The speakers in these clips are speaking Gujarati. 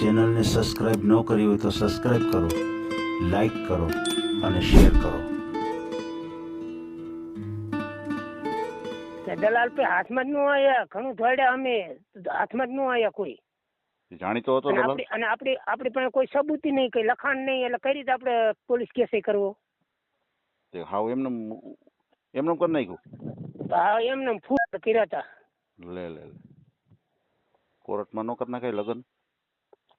ચેનલને સબસ્ક્રાઈબ ન કરી હોય તો સબસ્ક્રાઈબ કરો લાઈક કરો અને શેર કરો. દલાલ પે હાથમાં જ ન આયા ઘણું દોડ્યા અમે હાથમાં જ ન આયા કોઈ. જાણીતો હતો અને દલાલ? આપણી અને આપણી આપણી પાસે કોઈ સબૂતી નહીં કઈ લખાણ નહીં એટલે કઈ રીતે આપણે પોલીસ કેસ કરવો? તે હાવ એમને એમને કરી નાખ્યું? હા એમને ફૂલ કર્યા હતા. લે લે લે. કોર્ટમાં નો કરી નાખાય લગ્ન?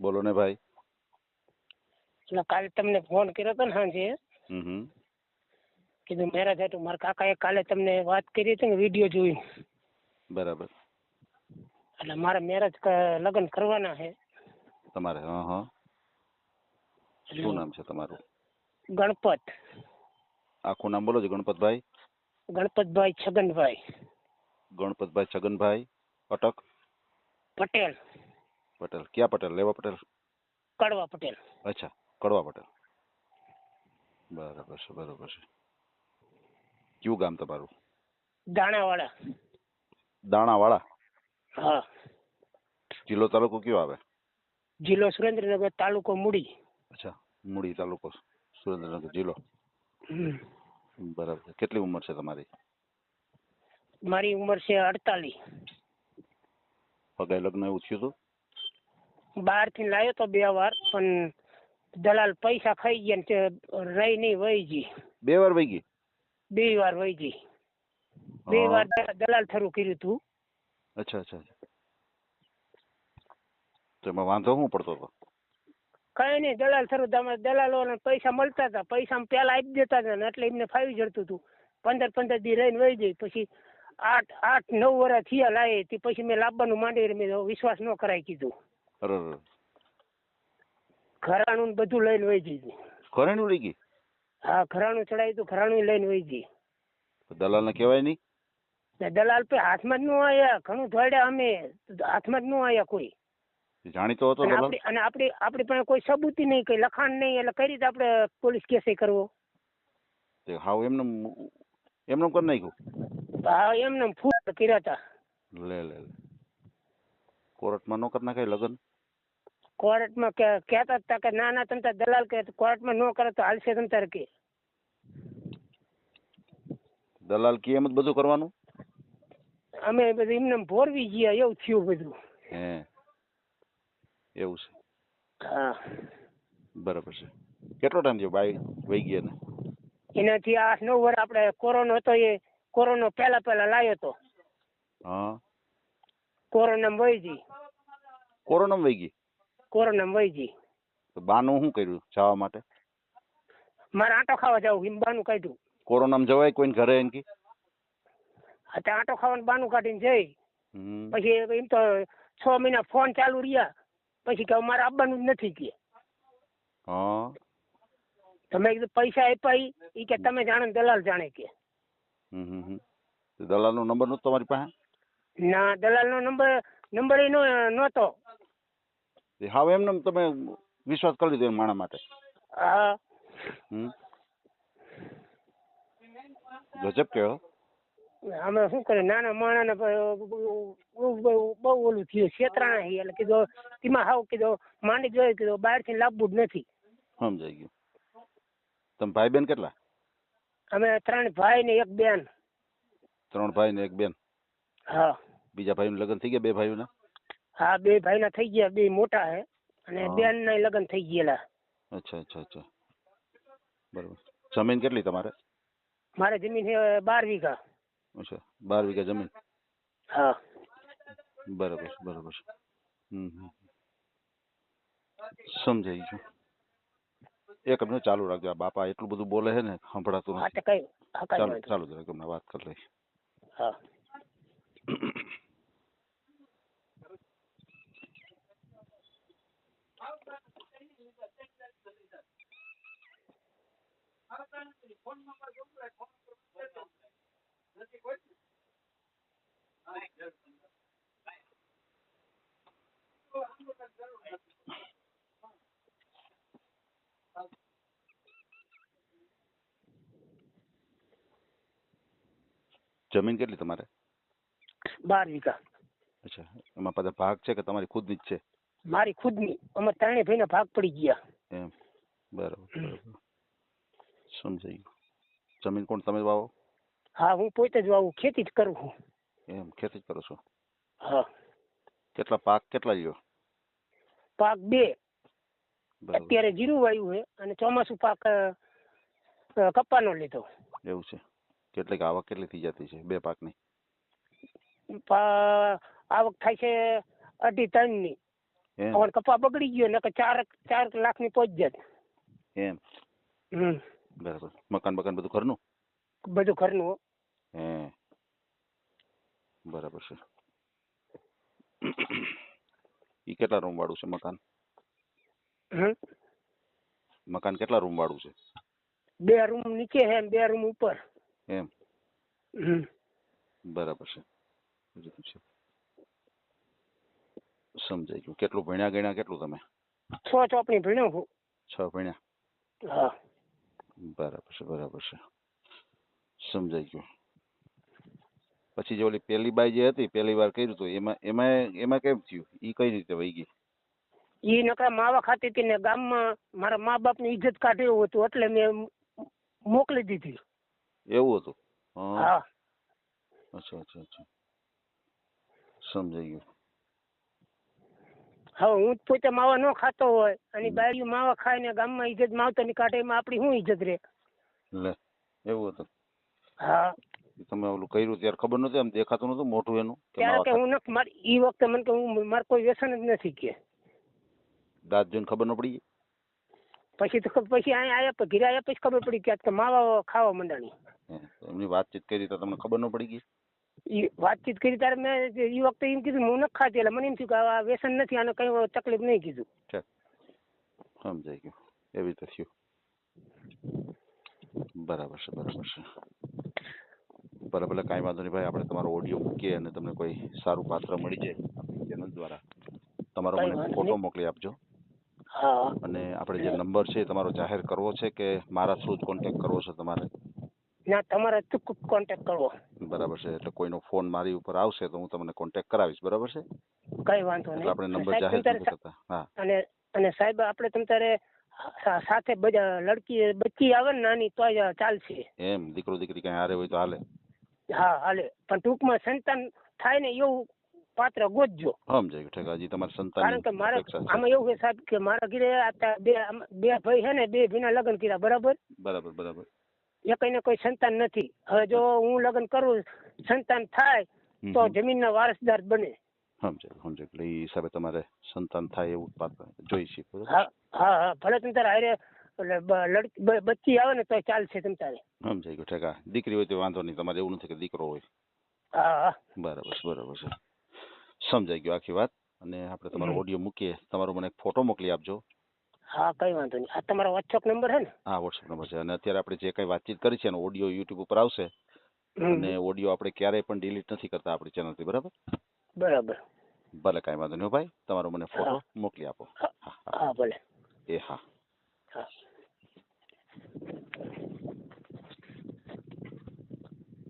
બોલો ને ભાઈ. એટલે કાલે તમને ફોન કર્યો હતો ને સાંજે. હમ કીધું મેરેજ હતું મારા કાકાએ કાલે તમને વાત કરી હતી ને વીડિયો જોઈ બરાબર. એટલે મારા મેરેજ લગ્ન કરવાના છે. તમારે હા હા. શું નામ છે તમારું? ગણપત. આખું નામ બોલો છો ગણપતભાઈ. ગણપતભાઈ છગનભાઈ. ગણપતભાઈ છગનભાઈ અટક પટેલ. પટેલ. ક્યાં પટેલ? લેવા પટેલ? કડવા પટેલ. અચ્છા કડવા પટેલ. બરાબર છે બરાબર છે. કયું ગામ તમારું? દાણાવાળા દાણાવાળા હા. જિલ્લો તાલુકો કયો આવે? જિલ્લો સુરેન્દ્રનગર તાલુકો મૂડી. અચ્છા મૂડી તાલુકો સુરેન્દ્રનગર જિલ્લો. બરાબર કેટલી ઉંમર છે તમારી? મારી ઉંમર છે અડતાલીસ. પગે લગ્ન એવું થયું હતું? બહારથી લાવ્યો તો બે વાર પણ દલાલ પૈસા ખાઈ ગયા ને તે રહી નહીં વહી ગઈ બે વાર વહી ગઈ બે વાર વહી ગઈ બે વાર દલાલ થરું કર્યું તું. અચ્છા અચ્છા. તો એમાં વાંધો શું પડતો હતો? કઈ નહીં દલાલ થરું તમે દલાલો પૈસા મળતા હતા. પૈસા પેલા આપી દેતા હતા ને એટલે એમને ફાવી જડતું હતું. પંદર પંદર દી રહીને વહી જઈ પછી આઠ આઠ નવ વર્ષ થયા લાવે તે પછી મેં લાવવાનું માંડી મેં વિશ્વાસ ન કરાય કીધું. ને બધું લઈને વહી જઈ ખરાણું લઈ ગઈ? હા ખરાણું ચડાયું તું ખરાણું લઈને વહી ગઈ. દલાલ ને કહેવાય નહીં? દલાલ પે હાથમાં જ નું આયા ઘણું દોડ્યા અમે હાથમાં જ નું આયા કોઈ. જાણીતો હતો અને દલાલ? આપણી અને આપણી આપણી પાસે કોઈ સબૂતી નહીં કઈ લખાણ નહીં એટલે કઈ રીતે આપણે પોલીસ કેસ કરવો? તે હાવ એમને એમને કરી નાખ્યું? હા એમને ફૂટ કર્યા હતા લે લે લે. કોર્ટમાં નો કરી નાખાય લગ્ન? કોર્ટમાં કે કહેતા હતા કે ના ના તમે તાર દલાલ કે કોર્ટમાં નો કરે તો હાલશે તમ તારે કે. દલાલ કે એમ જ બધું કરવાનું? અમે બધું એમને ભોરવી ગયા એવું થયું બધું. હે એવું છે. હા. બરાબર છે. કેટલો ટાઈમ થયો બાઈ વહી ગયા ને? એનાથી આઠ નવ વર્ષ આપણે કોરોનો હતો એ કોરોનો પહેલા પહેલા લાવ્યો હતો હા. કોરોનામાં વહી ગઈ કોરોનામાં વહી ગઈ કોરોનામાં વહી ગઈ તો બાનું શું કર્યું જવા માટે? મારે આંટો ખાવા જવું એમ બાનું કાઢ્યું. કોરોનામાં જવાય કોઈને ઘરે એમ કે? આ તે આંટો ખાવાનું બાનું કાઢીને જઈ. હમ. પછી એમ તો છ મહિના ફોન ચાલુ રહ્યા. પછી કે મારે આવવાનું જ નથી કે. હા. તમે કીધું પૈસા આપ્યા એ કે તમે જાણો ને દલાલ જાણે કે. હમ હમ હમ. તો દલાલનો નંબર નતો તમારી પાસે? ના દલાલનો નંબર નંબર એ નો- નહોતો. એ હાવ એમને એમ તમે વિશ્વાસ કરી લીધો એમ માણા માટે. હા. હમ. ગજબ કે અમે શું કરે નાના માણાને પ- બહુ ઓલું થયું છેતરાણા છે એટલે કીધું તેમાં હાવ કીધું માંડી જોયું કીધું બહારથી લાવવું જ નથી. સમજાઈ ગયું. તમે ભાઈ બેન કેટલા? અમે ત્રણ ભાઈ ને એક બેન. ત્રણ ભાઈ ને એક બેન. હા. બીજા ભાઈનું લગ્ન થઈ ગયા બે ભાઈઓના? હા બે ભાઈના થઈ ગયા બે મોટા હે અને બેન ના લગ્ન થઈ ગયેલા. અચ્છા અચ્છા અચ્છા. બરોબર. જમીન કેટલી તમારે? મારે જમીન છે બાર વીઘા. અચ્છા બાર વીઘા જમીન? હા. બરોબર બરોબર. હમ. સમજાઈ ગયું. એક મિનિટ ચાલુ રાખજો. આ બાપા એટલું બધું બોલે છે ને સંભળાતું નથી. ચાલુ ચાલુ કઈ હા વાત કરી લઈશ ચાલુ જમીન કેટલી તમારે? બાર વીઘા. અચ્છા એમાં પાછા ભાગ છે કે તમારી ખુદની જ છે? મારી ખુદની. અમે ત્રણેય ભાઈના ભાગ પડી ગયા. એમ. બરાબર બરાબર. સમજાઈ ગયું જમીન કોણ તમે વાવો? હા હું પોતે જ વાવું ખેતી જ કરું છું એમ ખેતી જ કરો છો? હા. કેટલા પાક કેટલા લ્યો? પાક બે. અત્યારે જીરું વાયું છે અને ચોમાસું પાક અ, લીધો. એવું છે. કેટલીક આવક કેટલી થઈ જતી છે બે પાકની? આવક થાય છે અઢી ટનની. ની પણ કપા બગડી ગયો નકર ચાર ચાર લાખની પહોંચ જાત. એમ. હમ. બરાબર. મકાન બકાન બધું ઘરનું? બધું ઘરનું હો. હે. બરાબર છે. એ કેટલા રૂમ વાળું છે મકાન? મકાન કેટલા રૂમ વાળું છે? બે રૂમ નીચે છે બે રૂમ ઉપર. એમ? બરાબર છે. સમજાઈ ગયું. કેટલું ભણ્યા ગણ્યા કેટલું તમે? છ ચોપડી ભણ્યો છું છ ભણ્યા? હા. બરાબર છે બરાબર છે. સમજાઈ ગયું. પછી જે ઓલી પેલી બાઈ જે હતી પેલી વાર કર્યું હતું એમાં એમાં એમાં કેમ થયું? ઈ કઈ રીતે વહી ગઈ? ઈ નકરા માવા ખાતી હતી ને ગામમાં મારા મા બાપની ઇજ્જત એવું હતું એટલે મેં મોકલી દીધી. એવું હતું? હા. અચ્છા અચ્છા અચ્છા. સમજાઈ ગયું. હવે હું પોતે માવા ન ખાતો હોય અને બાયડીઓ માવા ખાઈને ગામમાં ઇજ્જત માવતરની કાઢે એમાં આપણી શું ઇજ્જત રહે? લે એવું હતું. હા. તમે ઓલું કર્યું ત્યારે ખબર નહોતી આમ દેખાતું નહોતું મોટું એનું ત્યારે કે હું નથી મારી ઈ વખતે મને કે હું મારે કોઈ વ્યસન જ નથી કે. દાંત જોઈને ખબર ન પડી પછી તો પછી અહીંયા આયા પછી ઘરે આયા પછી ખબર પડી કે માવા ખાવા મંડાણી એમની વાતચીત કરી તો તમને ખબર ન પડી ગઈ? વાતચીત કરી ત્યારે મેં એ વખતે એમ કીધું હું નથી ખાતી એટલે મને એમ થયું કે આ વ્યસન નથી આને કઈ તકલીફ નહીં કીધું. સમજાઈ ગયું. એવી રીતે થયું. બરાબર છે બરાબર છે. બરાબર એટલે કાંઈ વાંધો નહીં ભાઈ આપણે તમારો ઓડિયો મૂકીએ અને તમને કોઈ સારું પાત્ર મળી જાય આપણી ચેનલ દ્વારા તમારો મને ફોટો મોકલી આપજો. હા. અને આપણે જે નંબર છે તમારો જાહેર કરવો છે કે મારા થ્રુ જ કોન્ટેક્ટ કરવો છે તમારે? ના તમારે ચોખ્ખું કોન્ટેક્ટ કરવો બરાબર છે એટલે કોઈનો ફોન મારી ઉપર આવશે તો હું તમને કોન્ટેક્ટ કરાવીશ બરાબર છે? કઈ વાંધો નહીં. આપણે નંબર જાહેર કરતા હા. અને અને સાહેબ આપણે તમ તારે સાથે લડકી બચ્ચી આવે ને નાની તો ચાલશે. એમ દીકરો દીકરી કઈ હારે હોય તો હાલે. હા હાલે. પણ ટૂંકમાં સંતાન થાય ને એવું પાત્ર ગોતજો. સમજાય ગયું ઠીક. હજી સંતાન કારણ કે મારે આમાં એવું છે સાહેબ કે મારા ઘરે બે બે ભાઈ છે ને બે ભાઈના લગ્ન કર્યા બરાબર? બરાબર બરાબર. એકઈને કોઈ સંતાન નથી. હવે જો હું લગ્ન કરું સંતાન થાય તો જમીન જમીનના વારસદાર બને. સમજે સમજે. એટલે એ હિસાબે તમારે સંતાન થાય એવું જોઈ છે હા હા ભલે તમે તારે હારે લડકી બચ્ચી આવે ને તો ચાલશે તમ તારે. સમજાઈ ગયું ઠેકા. દીકરી હોય તો વાંધો નહીં. તમારે એવું નથી કે દીકરો હોય. હા હા. બરાબર છે બરાબર છે. સમજાઈ ગયું આખી વાત. અને આપણે તમારો ઓડિયો મૂકીએ. તમારો મને ફોટો મોકલી આપજો. હા કઈ વાંધો નહીં. આ તમારો વોટ્સઅપ નંબર છે ને? હા વોટ્સએપ નંબર છે. અને અત્યારે આપણે જે કંઈ વાતચીત કરી છે એનો ઓડિયો યુટ્યુબ ઉપર આવશે. અને ઓડિયો આપણે ક્યારેય પણ ડિલીટ નથી કરતા આપણી ચેનલથી બરાબર? બરાબર. ભલે કાંઈ વાંધો નહીં ભાઈ. તમારો મને ફોટો મોકલી આપો. હા ભલે. એ હા. હા.